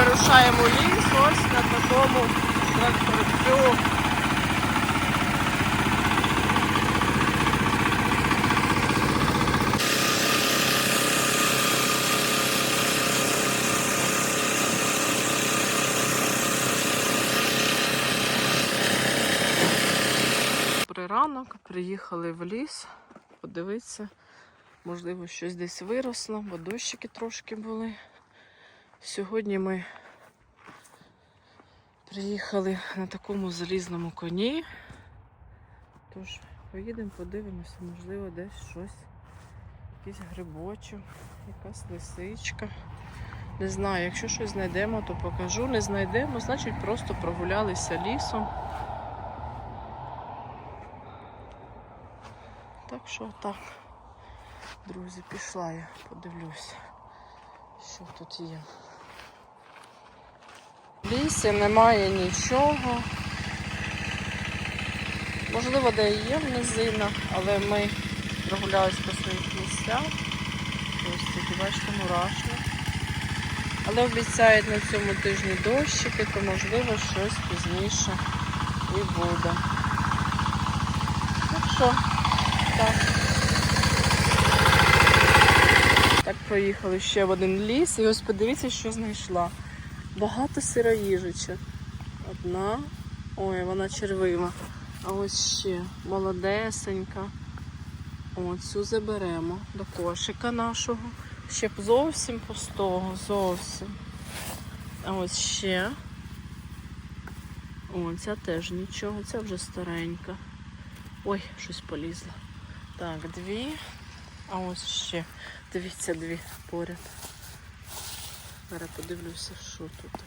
вирушаємо ліс ось на такому тракторцю. Добрий ранок, приїхали в ліс, подивитися, можливо, щось десь виросло, бо дощики трошки були. Сьогодні ми приїхали на такому залізному коні. Тож поїдемо, подивимося, можливо, десь щось, якийсь грибочок, якась лисичка. Не знаю, якщо щось знайдемо, то покажу. Не знайдемо, значить просто прогулялися лісом. Так що так, друзі, пішла я, подивлюся, що тут є. Лісі немає нічого. Можливо, де і є в низинах, але ми прогулялись по своїх місцях. Ось такі, бачите, мурашник. Але обіцяють на цьому тижні дощики, то можливо щось пізніше і буде. Так що, так. Так, проїхали ще в один ліс і ось подивіться, що знайшла. Багато сироїжечок. Одна. Ой, вона червива. А ось ще молодесенька. О, цю заберемо до кошика нашого. Ще б зовсім пустого, зовсім. А ось ще. О, ця теж нічого, ця вже старенька. Ой, щось полізло. Так, дві. А ось ще. Дивіться, дві поряд. Зараз подивлюся, що тут.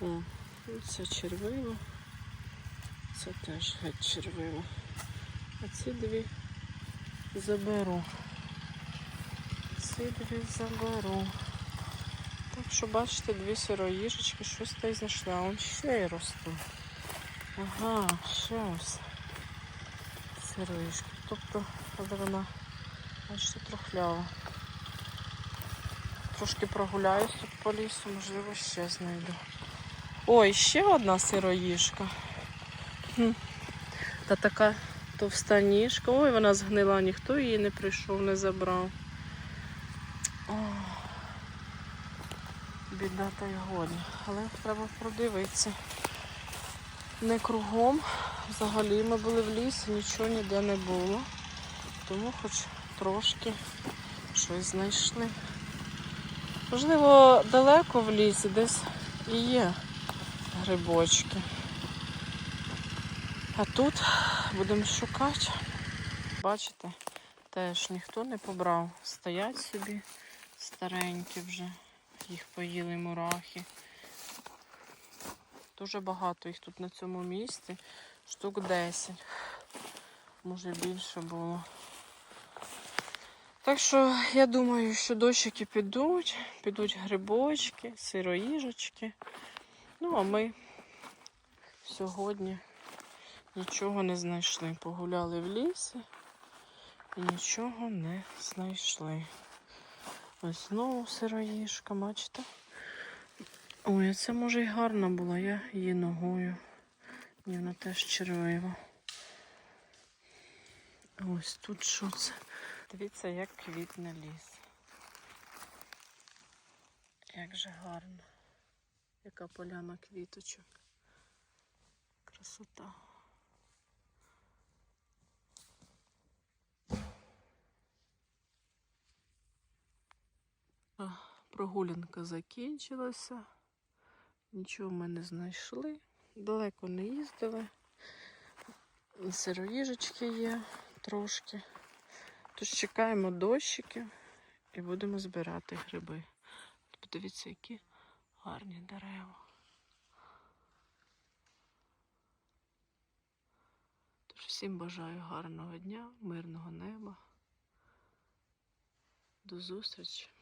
О, ну, це червиво. Це теж геть червиво. А ці дві заберу. Ці дві заберу. Так що бачите, дві сироїжечки, щось та й знайшла. А он ще й росте. Ага, ще ось сироїжки. Тобто, але вона бачите, трохлява. Трошки прогуляюсь тут по лісу, можливо, ще знайду. Ой, ще одна сироїжка. Хм. Та така товста ніжка. Ой, вона згнила, ніхто її не прийшов, не забрав. Біда та й годі. Але треба продивитися. Не кругом. Взагалі ми були в лісі, нічого ніде не було. Тому хоч трошки щось знайшли. Можливо, далеко в лісі десь і є грибочки. А тут будемо шукати. Бачите, теж ніхто не побрав. Стоять собі старенькі вже. Їх поїли мурахи. Дуже багато їх тут на цьому місці. Штук 10. Може більше було. Так що я думаю, що дощики підуть, підуть грибочки, сироїжечки. Ну, а ми сьогодні нічого не знайшли. Погуляли в лісі і нічого не знайшли. Ось знову сироїжка, бачите? Ой, це може й гарна була, я її ногою. Ні, вона теж червива. Ось тут що це? Дивіться, як квітне ліс. Як же гарно. Яка поляна квіточок. Красота. Прогулянка закінчилася. Нічого ми не знайшли. Далеко не їздили. Сироїжечки є трошки. Тож чекаємо дощики і будемо збирати гриби. Подивіться, які гарні дерева. Тож всім бажаю гарного дня, мирного неба. До зустрічі!